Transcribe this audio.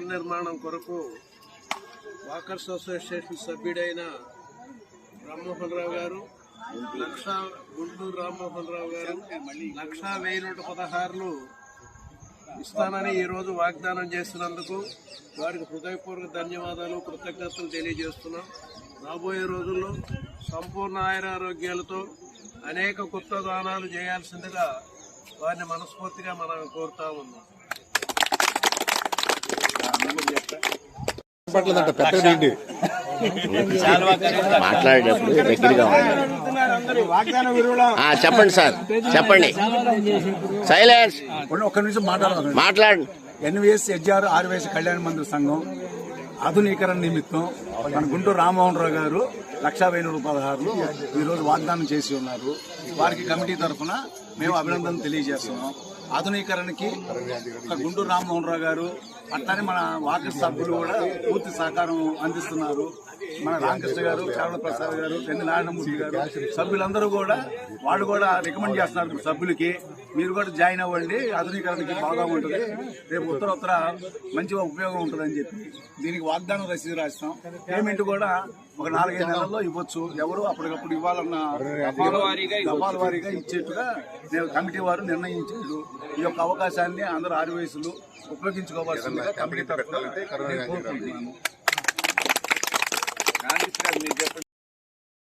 నిర్మాణం కొరకు walkers association సభ్యుడైన రామ్మోహన్ రావు గారు లక్ష గుంటూరు రామ్మోహన్ రావు గారు లక్ష వెయ్యి నూట పదహారులు ఇస్తానని ఈరోజు వాగ్దానం చేసినందుకు వారికి హృదయపూర్వక ధన్యవాదాలు కృతజ్ఞతలు తెలియజేస్తున్నాం. రాబోయే రోజుల్లో సంపూర్ణ ఆయురారోగ్యాలతో అనేక కొత్త దానాలు చేయాల్సిందిగా వారిని మనస్ఫూర్తిగా మనం కోరుతా ఉన్నాం. మాట్లాడేటప్పుడు దగ్గరగా చెప్పండి సార్ చెప్పండి. సైలెన్స్. ఒక్క నిమిషం మాట్లాడాలి మాట్లాడండి. ఎన్విఎస్ హెచ్ఆర్ ఆర్వైఎస్ కళ్యాణ మందిర సంఘం ఆధునీకరణ నిమిత్తం మన గుంటూరు రామ్మోహన్ రావు గారు లక్షా వెయ్యి నూట పదహారులు ఈ రోజు వాగ్దానం చేసి ఉన్నారు. వారికి కమిటీ తరఫున మేము అభినందనలు తెలియజేస్తున్నాం. ఆధునీకరణకి గుంటూరు రామ్మోహన్ రావు గారు అట్లానే మన వాకర్ సభ్యులు కూడా పూర్తి సహకారం అందిస్తున్నారు. మన రామకృష్ణ గారు చావల ప్రసాద్ గారు పెన్ని నారాయణమూర్తి గారు సభ్యులందరూ కూడా వాళ్ళు కూడా రికమెండ్ చేస్తున్నారు సభ్యులకి. మీరు కూడా జాయిన్ అవ్వండి ఆధునీకరణకి బాగా ఉంటుంది. రేపు ఉత్తర ఉత్తర మంచిగా ఉపయోగం ఉంటుందని చెప్పి దీనికి వాగ్దానం రసీదు రాస్తాం. పేమెంట్ కూడా ఒక నాలుగైదు నెలల్లో ఇవ్వచ్చు. ఎవరు అప్పటికప్పుడు ఇవ్వాలన్న దఫాల వారీగా ఇచ్చేట్టుగా కమిటీ వారు నిర్ణయించారు. ఈ యొక్క అవకాశాన్ని అందరూ ఆరు వయసులు ఉపయోగించుకోవాల్సిందిగా కమిటీ తరఫున నేను కోరుకుంటున్నాను.